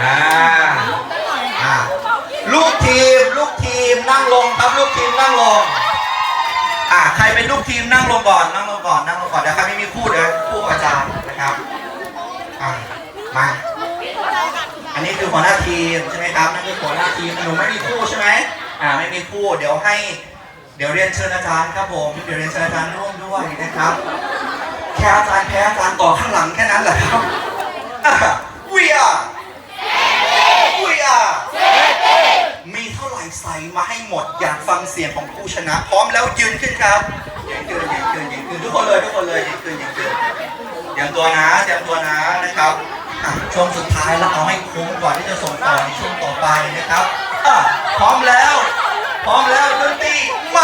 อ่าอ่าลูกทีมลูกทีมนั่งลงครับลูกทีมนั่งลงอ่าใครเป็นลูกทีมนั่งลงก่อนนั่งลงก่อนนั่งลงก่อนเดี๋ยวใครไม่มีคู่เดี๋ยวคู่อาจารย์นะครับอ่ามาอันนี้คือหัวหน้าทีมใช่ไหมครับนั่นคือหัวหน้าทีมหนูไม่มีคู่ใช่ไหมอ่าไม่มีคู่เดี๋ยวให้เดี๋ยวเรียนเชิญอาจารย์ครับผมเดี๋ยวเรียนเชิญอาจารย์ร่วมด้วยนะครับ แค่อาจารย์แพ้อาจารย์ต่อข้างหลังแค่นั้นแหละครับอะ we are we are มีเท่าไหร่ ใส่มาให้หมดอยากฟังเสียงของผู้ชนะ พร้อมแล้วยืนขึ้นครับยืนขึ้นยืนขึ้นยืนขึ้นทุกคนเลยทุกคนเลยยืนขึ้นยืนขึ้นเตรียมตัวนะเตรียมตัวนะนะครับช่วงสุดท้ายแล้วเอาให้คุ้มก่อนที่จะส่งต่อในช่วงต่อไปนะครับพร้อมแล้ว พร้อมแล้วดนตรีมา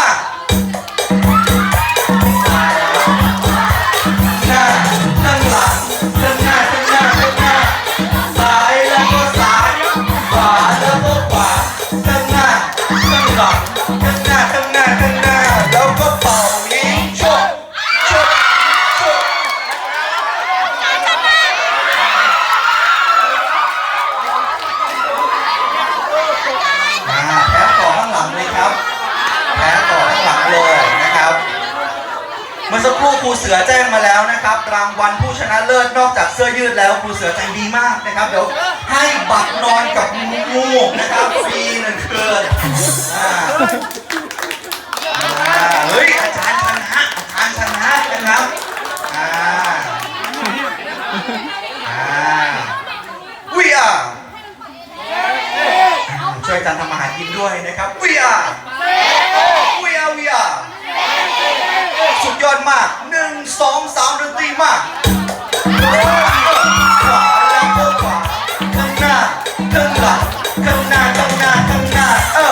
ข้างหลังข้างหน้าข้างหน้าข้างหน้า เมื่อสักครู่ครูเสือแจ้งมาแล้วนะครับ รางวัลผู้ชนะเลิศนอกจากเสื้อยืดแล้วครูเสือใจดีมากนะครับ เดี๋ยวให้บัตรนอนกับงูนะครับฟรีหนึ่งคืนอ่าอ่าเฮ้ยอาจารย์ชนะอาจารย์ชนะนะครับอ่าอ่า we are ช่วยอาจารย์ทำอาหารกินด้วยนะครับ we are we มากหนึ่งสองสามดนตรีมากขวาแล้วก็ขวาข้างหน้าข้างหลังข้างหน้าข้างหน้าข้างหน้าเอ้า